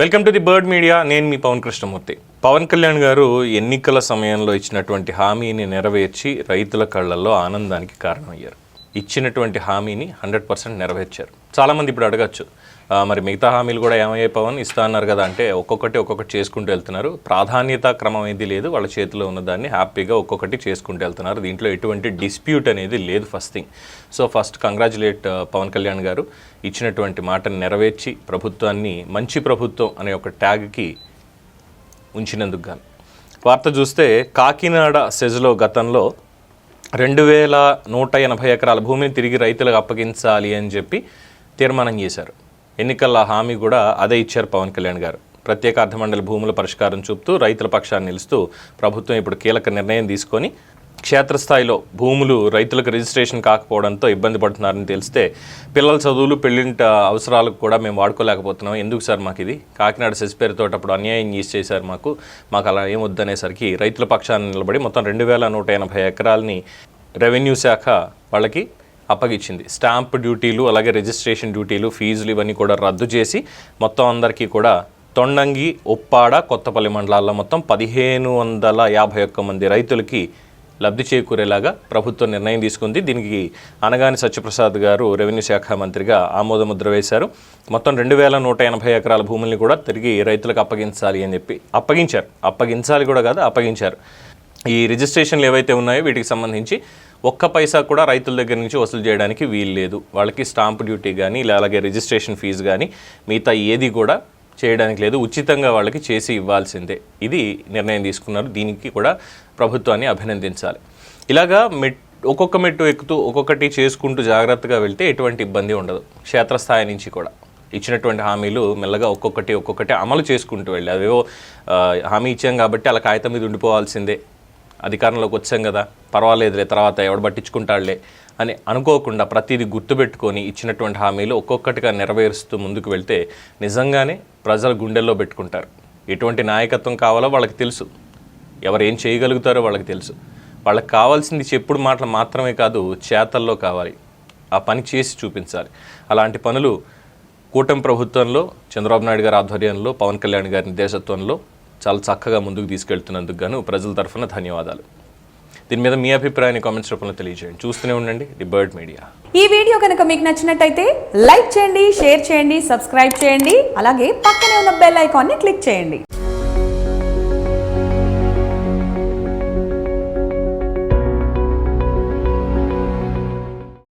Welcome to the bird media నేను మీ పవన్ కృష్ణమూర్తి. పవన్ కళ్యాణ్ గారు ఎన్నికల సమయంలో ఇచ్చినటువంటి హామీని నెరవేర్చి రైతుల కళ్ళల్లో ఆనందానికి కారణమయ్యారు. ఇచ్చినటువంటి హామీని హండ్రెడ్ పర్సెంట్ నెరవేర్చారు. చాలామంది ఇప్పుడు అడగచ్చు మరి మిగతా హామీలు కూడా ఏమయ్యే పవన్ ఇస్తా అన్నారు కదా అంటే ఒక్కొక్కటి ఒక్కొక్కటి చేసుకుంటూ వెళ్తున్నారు. ప్రాధాన్యత క్రమం ఏది లేదు వాళ్ళ చేతిలో ఉన్నదాన్ని హ్యాపీగా ఒక్కొక్కటి చేసుకుంటూ వెళ్తున్నారు. దీంట్లో ఎటువంటి డిస్ప్యూట్ అనేది లేదు first thing. So first congratulate Pawan Kalyan garu ఇచ్చినటువంటి మాటను నెరవేర్చి ప్రభుత్వాన్ని మంచి ప్రభుత్వం అనే ఒక ట్యాగ్కి ఉంచినందుకు గాను. వార్త చూస్తే కాకినాడ సెజ్లో గతంలో రెండు వేల నూట ఎనభై ఎకరాల భూమిని తిరిగి రైతులకు అప్పగించాలి అని చెప్పి తీర్మానం చేశారు. ఎన్నికల హామీ కూడా అదే ఇచ్చారు పవన్ కళ్యాణ్ గారు. ప్రత్యేక అర్ధమండలి భూముల పరిష్కారం చూపుతూ రైతుల పక్షాన్ని నిలుస్తూ ప్రభుత్వం ఇప్పుడు కీలక నిర్ణయం తీసుకొని క్షేత్రస్థాయిలో భూములు రైతులకు రిజిస్ట్రేషన్ కాకపోవడంతో ఇబ్బంది పడుతున్నారని తెలిస్తే పిల్లల చదువులు పెళ్ళింట అవసరాలకు కూడా మేము వాడుకోలేకపోతున్నాం. ఎందుకు సార్ మాకు ఇది? కాకినాడ సెస్ అప్పుడు అన్యాయం చేసి మాకు. మాకు అలా ఏం వద్దనేసరికి రైతుల పక్షాన్ని నిలబడి మొత్తం రెండు వేల నూట ఎనభై ఎకరాలని రెవెన్యూ శాఖ వాళ్ళకి అప్పగించింది. స్టాంప్ డ్యూటీలు అలాగే రిజిస్ట్రేషన్ డ్యూటీలు ఫీజులు ఇవన్నీ కూడా రద్దు చేసి మొత్తం అందరికీ కూడా తొండంగి ఉప్పాడ కొత్తపల్లి మండలాల్లో మొత్తం పదిహేను వందల యాభై ఒక్క మంది రైతులకి లబ్ధి చేకూరేలాగా ప్రభుత్వం నిర్ణయం తీసుకుంది. దీనికి అనగాని సత్యప్రసాద్ గారు రెవెన్యూ శాఖ మంత్రిగా ఆమోదముద్ర వేశారు. మొత్తం రెండు వేల నూట ఎనభై ఎకరాల భూముల్ని కూడా తిరిగి రైతులకు అప్పగించాలి అని చెప్పి అప్పగించారు. అప్పగించాలి కూడా కాదు అప్పగించారు. ఈ రిజిస్ట్రేషన్లు ఏవైతే ఉన్నాయో వీటికి సంబంధించి ఒక్క పైసా కూడా రైతుల దగ్గర నుంచి వసూలు చేయడానికి వీలు లేదు. వాళ్ళకి స్టాంప్ డ్యూటీ కానీ ఇలా అలాగే రిజిస్ట్రేషన్ ఫీజు కానీ మిగతా ఏది కూడా చేయడానికి లేదు. ఉచితంగా వాళ్ళకి చేసి ఇవ్వాల్సిందే. ఇది నిర్ణయం తీసుకున్నారు. దీనికి కూడా ప్రభుత్వాన్ని అభినందించాలి. ఇలాగా మెట్ ఒక్కొక్క మెట్టు ఎక్కుతూ ఒక్కొక్కటి చేసుకుంటూ జాగ్రత్తగా వెళ్తే ఎటువంటి ఇబ్బంది ఉండదు. క్షేత్రస్థాయి నుంచి కూడా. ఇచ్చినటువంటి హామీలు మెల్లగా ఒక్కొక్కటి ఒక్కొక్కటి అమలు చేసుకుంటూ వెళ్ళి అవేవో హామీ ఇచ్చాం కాబట్టి అలా కాగితం మీద ఉండిపోవాల్సిందే. అధికారంలోకి వచ్చాం కదా పర్వాలేదులే తర్వాత ఎవడు పట్టించుకుంటాడులే అని అనుకోకుండా ప్రతిదీ గుర్తుపెట్టుకొని ఇచ్చినటువంటి హామీలు ఒక్కొక్కటిగా నెరవేరుస్తూ ముందుకు వెళ్తే నిజంగానే ప్రజల గుండెల్లో పెట్టుకుంటారు. ఎటువంటి నాయకత్వం కావాలో వాళ్ళకి తెలుసు. ఎవరు ఏం చేయగలుగుతారో వాళ్ళకి తెలుసు. వాళ్ళకి కావాల్సింది చెప్పుడు మాటలు మాత్రమే కాదు చేతల్లో కావాలి. ఆ పని చేసి చూపించాలి. అలాంటి పనులు కూటమి ప్రభుత్వంలో చంద్రబాబు నాయుడు గారి ఆధ్వర్యంలో పవన్ కళ్యాణ్ గారి నిర్దేశత్వంలో చాలా చక్కగా ముందుకు తీసుకెళ్తున్నందుకు గాను ప్రజల తరఫున ధన్యవాదాలు. దీని మీద మీ అభిప్రాయాన్ని కామెంట్స్ రూపంలో తెలియజేయండి. చూస్తూనే ఉండండి ది బర్డ్ మీడియా. ఈ వీడియో కనుక మీకు నచ్చినట్టయితే లైక్ చేయండి షేర్ చేయండి సబ్స్క్రైబ్ చేయండి అలాగే పక్కనే ఉన్న బెల్ ఐకాన్ని క్లిక్ చేయండి.